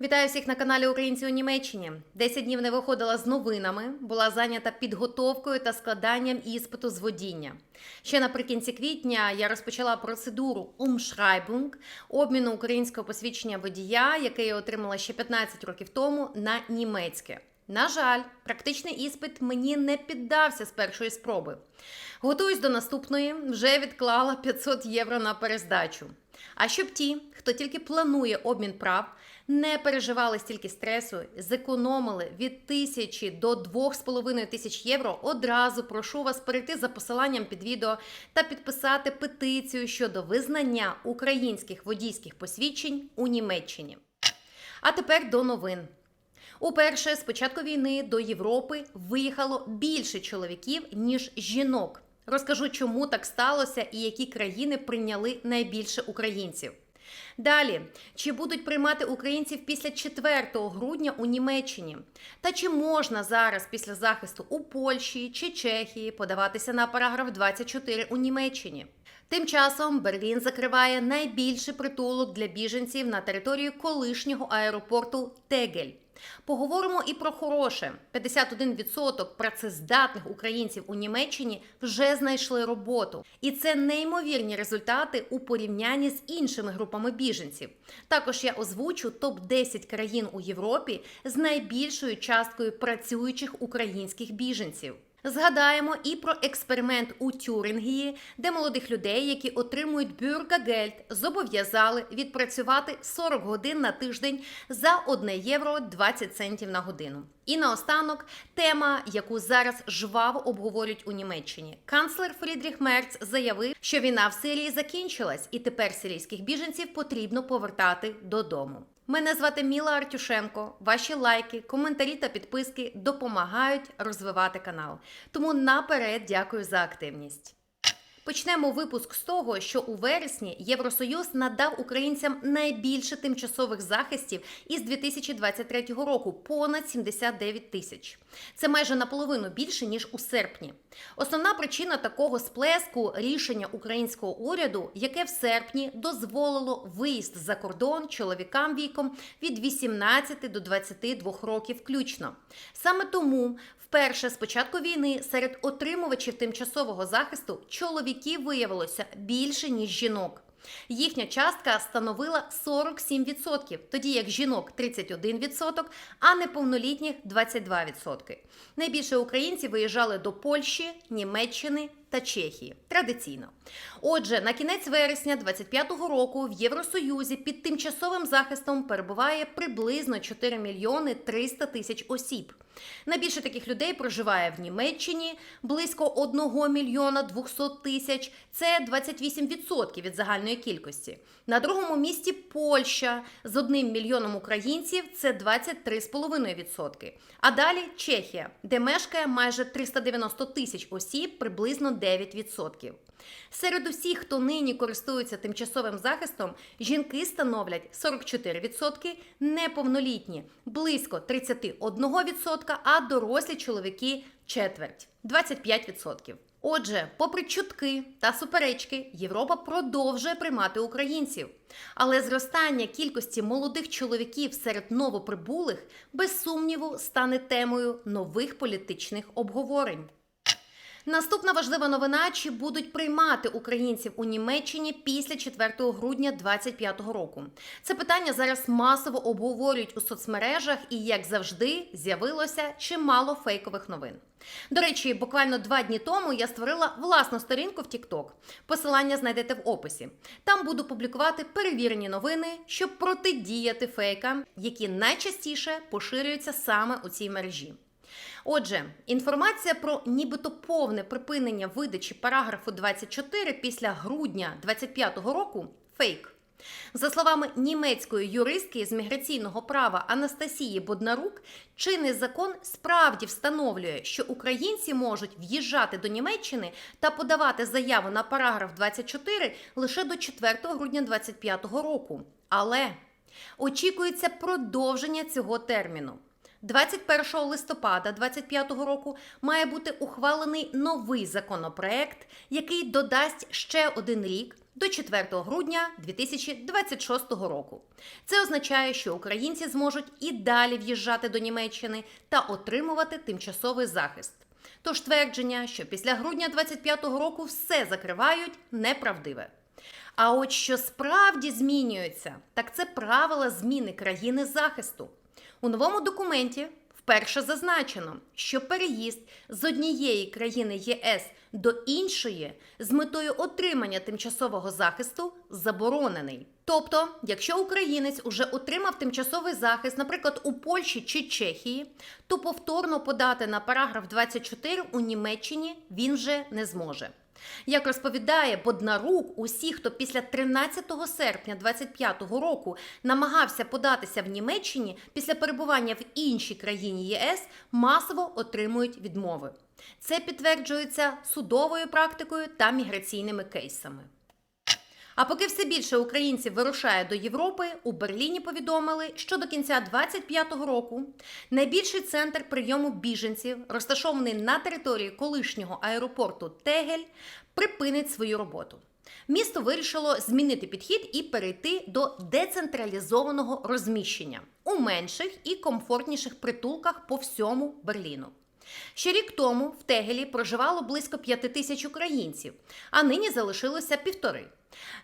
Вітаю всіх на каналі Українці у Німеччині. Десять днів не виходила з новинами, була зайнята підготовкою та складанням іспиту з водіння. Ще наприкінці квітня я розпочала процедуру Umschreibung, обміну українського посвідчення водія, яке я отримала ще 15 років тому, на німецьке. На жаль, практичний іспит мені не піддався з першої спроби. Готуюсь до наступної, вже відклала 500 євро на перездачу. А щоб ті, хто тільки планує обмін прав, не переживали стільки стресу, зекономили від тисячі до двох з половиною тисяч євро, одразу прошу вас перейти за посиланням під відео та підписати петицію щодо визнання українських водійських посвідчень у Німеччині. А тепер до новин. Уперше з початку війни до Європи виїхало більше чоловіків, ніж жінок. Розкажу, чому так сталося і які країни прийняли найбільше українців. Далі, чи будуть приймати українців після 4 грудня у Німеччині? Та чи можна зараз після захисту у Польщі чи Чехії подаватися на параграф 24 у Німеччині? Тим часом Берлін закриває найбільший притулок для біженців на території колишнього аеропорту Тегель. Поговоримо і про хороше: 51% працездатних українців у Німеччині вже знайшли роботу, і це неймовірні результати у порівнянні з іншими групами біженців. Також я озвучу топ 10 країн у Європі з найбільшою часткою працюючих українських біженців. Згадаємо і про експеримент у Тюрингії, де молодих людей, які отримують бюргагельд, зобов'язали відпрацювати 40 годин на тиждень за 1 євро 20 центів на годину. І наостанок тема, яку зараз жваво обговорюють у Німеччині. Канцлер Фрідріх Мерц заявив, що війна в Сирії закінчилась, і тепер сирійських біженців потрібно повертати додому. Мене звати Міла Артюшенко. Ваші лайки, коментарі та підписки допомагають розвивати канал. Тому наперед дякую за активність. Почнемо випуск з того, що у вересні Євросоюз надав українцям найбільше тимчасових захистів із 2023 року понад 79 тисяч. Це майже наполовину більше ніж у серпні. Основна причина такого сплеску рішення українського уряду, яке в серпні дозволило виїзд за кордон чоловікам віком від 18 до 22 років включно. Саме тому Вперше з початку війни серед отримувачів тимчасового захисту чоловіків виявилося більше ніж жінок. Їхня частка становила 47%, тоді як жінок 31%, а неповнолітніх 22%. Найбільше українців виїжджали до Польщі, Німеччини та Чехії традиційно. Отже, на кінець вересня 25-го року в Євросоюзі під тимчасовим захистом перебуває приблизно 4 мільйони 300 тисяч осіб. Найбільше таких людей проживає в Німеччині близько 1 мільйона 200 тисяч. Це 28% від загальної кількості. На другому місці Польща з 1 мільйоном українців це 23,5%. А далі Чехія, де мешкає майже 390 тисяч осіб, приблизно 9%. Серед усіх, хто нині користується тимчасовим захистом, жінки становлять 44%, неповнолітні близько 31%, а дорослі чоловіки четверть 25%. Отже, попри чутки та суперечки, Європа продовжує приймати українців. Але зростання кількості молодих чоловіків серед новоприбулих без сумніву стане темою нових політичних обговорень. Наступна важлива новина: чи будуть приймати українців у Німеччині після 4 грудня 2025 року. Це питання зараз масово обговорюють у соцмережах, і як завжди з'явилося чимало фейкових новин. До речі, буквально два дні тому я створила власну сторінку в TikTok. Посилання знайдете в описі. Там буду публікувати перевірені новини, щоб протидіяти фейкам, які найчастіше поширюються саме у цій мережі. Отже, інформація про нібито повне припинення видачі параграфу 24 після грудня 2025 року фейк. За словами німецької юристки з міграційного права Анастасії Боднарук, чинний закон справді встановлює, що українці можуть в'їжджати до Німеччини та подавати заяву на параграф 24 лише до 4 грудня 2025 року. Але очікується продовження цього терміну. 21 листопада 2025 року має бути ухвалений новий законопроект, який додасть ще один рік до 4 грудня 2026 року. Це означає, що українці зможуть і далі в'їжджати до Німеччини та отримувати тимчасовий захист. Тож твердження, що після грудня 25-го року все закривають, неправдиве. А от що справді змінюється, так це правила зміни країни захисту. У новому документі вперше зазначено, що переїзд з однієї країни ЄС до іншої з метою отримання тимчасового захисту заборонений. Тобто, якщо українець уже отримав тимчасовий захист, наприклад, у Польщі чи Чехії, то повторно подати на параграф 24 у Німеччині він вже не зможе. Як розповідає Боднарук, усі, хто після 13 серпня 25-го року намагався податися в Німеччині після перебування в іншій країні ЄС, масово отримують відмови. Це підтверджується судовою практикою та міграційними кейсами. А поки все більше українців вирушає до Європи, у Берліні повідомили, що до кінця 2025 року найбільший центр прийому біженців, розташований на території колишнього аеропорту Тегель, припинить свою роботу. Місто вирішило змінити підхід і перейти до децентралізованого розміщення у менших і комфортніших притулках по всьому Берліну. Ще рік тому в Тегелі проживало близько п'яти тисяч українців, а нині залишилося півтори.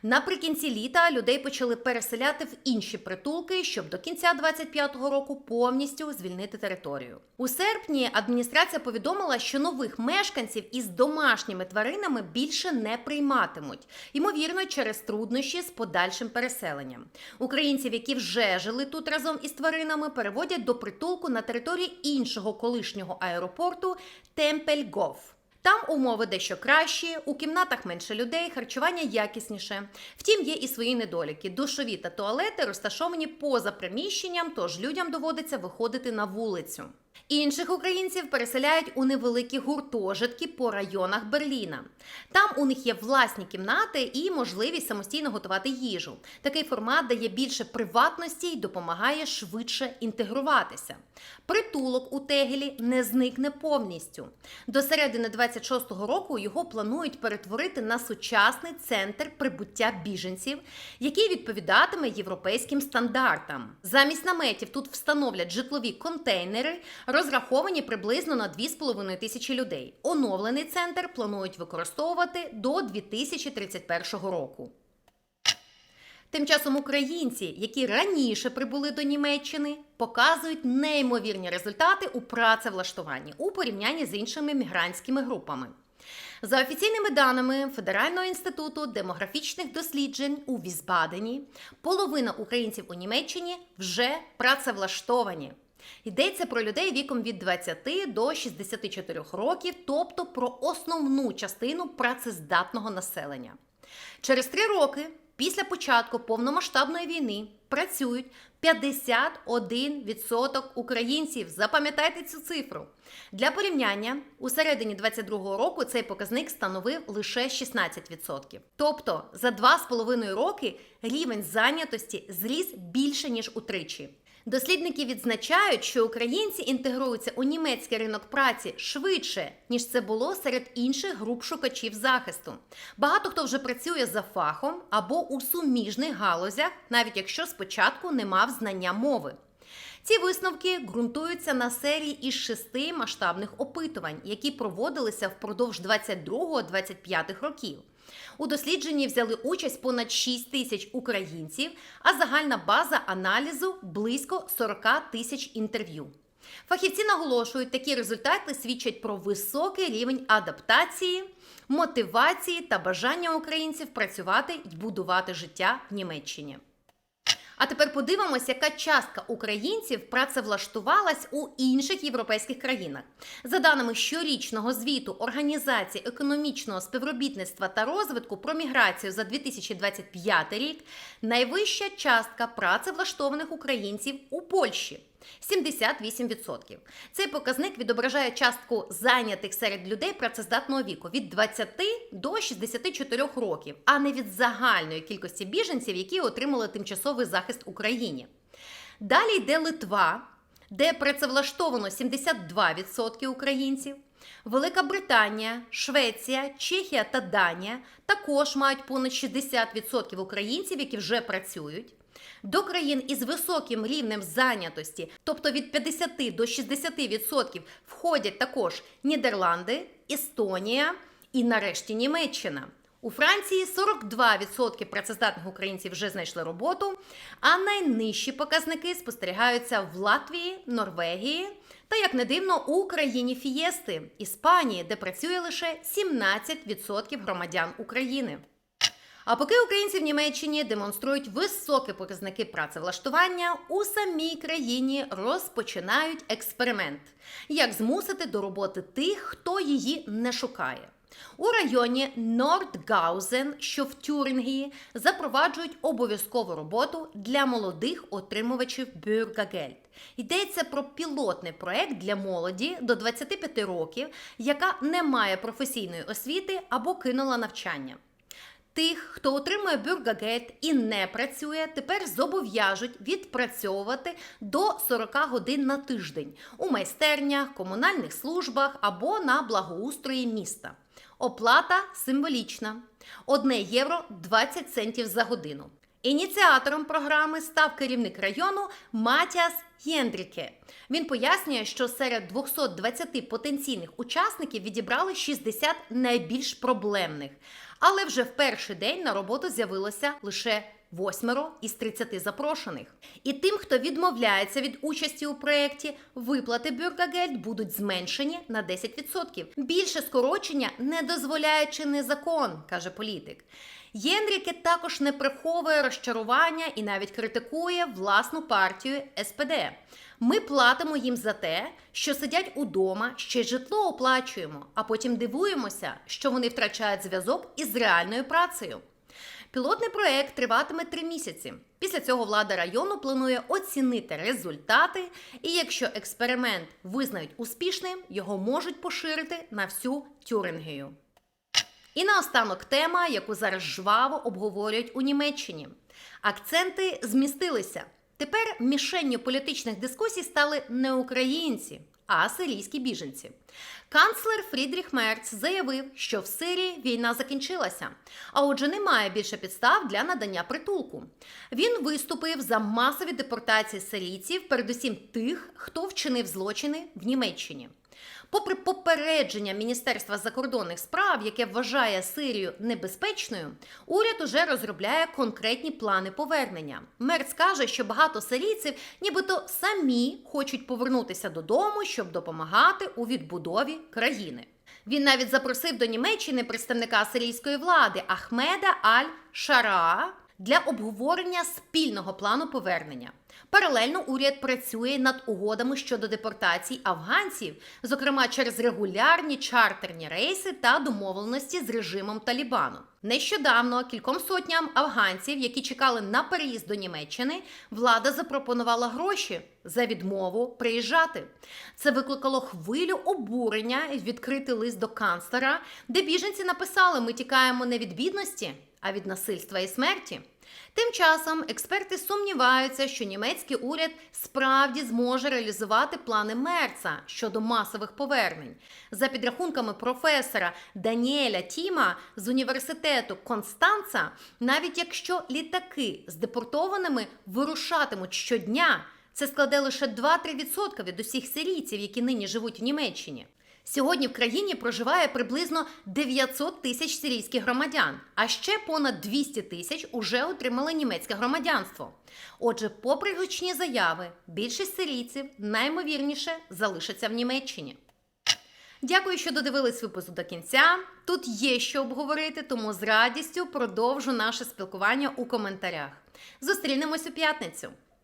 Наприкінці літа людей почали переселяти в інші притулки, щоб до кінця 25-го року повністю звільнити територію. У серпні адміністрація повідомила, що нових мешканців із домашніми тваринами більше не прийматимуть, ймовірно, через труднощі з подальшим переселенням. Українців, які вже жили тут разом із тваринами, переводять до притулку на території іншого колишнього аеропорту Темпельгоф. Там умови дещо кращі, у кімнатах менше людей, харчування якісніше. Втім, є і свої недоліки. Душові та туалети розташовані поза приміщенням, тож людям доводиться виходити на вулицю. Інших українців переселяють у невеликі гуртожитки по районах Берліна. Там у них є власні кімнати і можливість самостійно готувати їжу. Такий формат дає більше приватності і допомагає швидше інтегруватися. Притулок у Тегелі не зникне повністю. До середини 26-го року його планують перетворити на сучасний центр прибуття біженців, який відповідатиме європейським стандартам. Замість наметів тут встановлять житлові контейнери, розраховані приблизно на 2,5 тисячі людей. Оновлений центр планують використовувати до 2031 року. Тим часом українці, які раніше прибули до Німеччини, показують неймовірні результати у працевлаштуванні у порівнянні з іншими мігрантськими групами. За офіційними даними Федерального інституту демографічних досліджень у Візбадені, половина українців у Німеччині вже працевлаштовані. Йдеться про людей віком від 20 до 64 років, тобто про основну частину працездатного населення. Через три роки після початку повномасштабної війни працюють 51% українців. Запам'ятайте цю цифру. Для порівняння у середині 22-го року цей показник становив лише 16%. Тобто за 2,5 роки рівень зайнятості зріс більше ніж утричі. Дослідники відзначають, що українці інтегруються у німецький ринок праці швидше, ніж це було серед інших груп шукачів захисту. Багато хто вже працює за фахом або у суміжних галузях, навіть якщо спочатку не мав знання мови. Ці висновки ґрунтуються на серії із шести масштабних опитувань, які проводилися впродовж 22-25 років. У дослідженні взяли участь понад 6 тисяч українців, а загальна база аналізу близько 40 тисяч інтерв'ю. Фахівці наголошують, такі результати свідчать про високий рівень адаптації, мотивації та бажання українців працювати і будувати життя в Німеччині. А тепер подивимось, яка частка українців працевлаштувалась у інших європейських країнах. За даними щорічного звіту Організації економічного співробітництва та розвитку про міграцію за 2025 рік, найвища частка працевлаштованих українців у Польщі. 78%. Цей показник відображає частку зайнятих серед людей працездатного віку від 20 до 64 років, а не від загальної кількості біженців, які отримали тимчасовий захист Україні. Далі йде Литва, де працевлаштовано 72% українців. Велика Британія, Швеція, Чехія та Данія також мають понад 60% українців, які вже працюють. До країн із високим рівнем зайнятості, тобто від 50 до 60%, входять також Нідерланди, Естонія і нарешті Німеччина. У Франції 42% працездатних українців вже знайшли роботу, а найнижчі показники спостерігаються в Латвії, Норвегії та, як не дивно, у країні Фієсти, Іспанії, де працює лише 17% громадян України. А поки українці в Німеччині демонструють високі показники працевлаштування, у самій країні розпочинають експеримент, як змусити до роботи тих, хто її не шукає. У районі Нордгаузен, що в Тюрингії, запроваджують обов'язкову роботу для молодих отримувачів Бюргагельд. Йдеться про пілотний проект для молоді до 25 років, яка не має професійної освіти або кинула навчання. Тих, хто отримує бюргагет і не працює, тепер зобов'яжуть відпрацьовувати до 40 годин на тиждень у майстернях, комунальних службах або на благоустрої міста. Оплата символічна 1 євро 20 центів за годину. Ініціатором програми став керівник району Матіас Єндріке. Він пояснює, що серед 220 потенційних учасників відібрали 60 найбільш проблемних. Але вже в перший день на роботу з'явилося лише восьмеро із 30 запрошених. І тим, хто відмовляється від участі у проєкті, виплати Бюргагельд будуть зменшені на 10%. Більше скорочення не дозволяє чинний закон, каже політик. Єнріке також не приховує розчарування і навіть критикує власну партію СПД. Ми платимо їм за те, що сидять удома, ще й житло оплачуємо, а потім дивуємося, що вони втрачають зв'язок із реальною працею. Пілотний проект триватиме три місяці. Після цього влада району планує оцінити результати, і якщо експеримент визнають успішним, його можуть поширити на всю Тюрингію. І наостанок тема, яку зараз жваво обговорюють у Німеччині. Акценти змістилися. Тепер мішенню політичних дискусій стали не українці, а сирійські біженці. Канцлер Фрідріх Мерц заявив, що в Сирії війна закінчилася, а отже, немає більше підстав для надання притулку. Він виступив за масові депортації сирійців, передусім тих, хто вчинив злочини в Німеччині. Попри попередження Міністерства закордонних справ, яке вважає Сирію небезпечною, уряд уже розробляє конкретні плани повернення. Мерц каже, що багато сирійців, нібито самі хочуть повернутися додому, щоб допомагати у відбудові країни. Він навіть запросив до Німеччини представника сирійської влади Ахмеда Аль-Шараа для обговорення спільного плану повернення. Паралельно уряд працює над угодами щодо депортацій афганців, зокрема через регулярні чартерні рейси та домовленості з режимом Талібану. Нещодавно кільком сотням афганців, які чекали на переїзд до Німеччини, влада запропонувала гроші за відмову приїжджати. Це викликало хвилю обурення відкритий лист до канцлера, де біженці написали: Ми тікаємо не від бідності, а від насильства і смерті. Тим часом експерти сумніваються, що німецький уряд справді зможе реалізувати плани Мерца щодо масових повернень. За підрахунками професора Даніеля Тіма з університету Констанца, навіть якщо літаки з депортованими вирушатимуть щодня, це складе лише 2-3% від усіх сирійців, які нині живуть в Німеччині. Сьогодні в країні проживає приблизно 900 тисяч сирійських громадян, а ще понад 200 тисяч уже отримали німецьке громадянство. Отже, попри гучні заяви, більшість сирійців наймовірніше залишаться в Німеччині. Дякую, що додивились випуск до кінця. Тут є що обговорити, тому з радістю продовжу наше спілкування у коментарях. Зустрінемось у п'ятницю.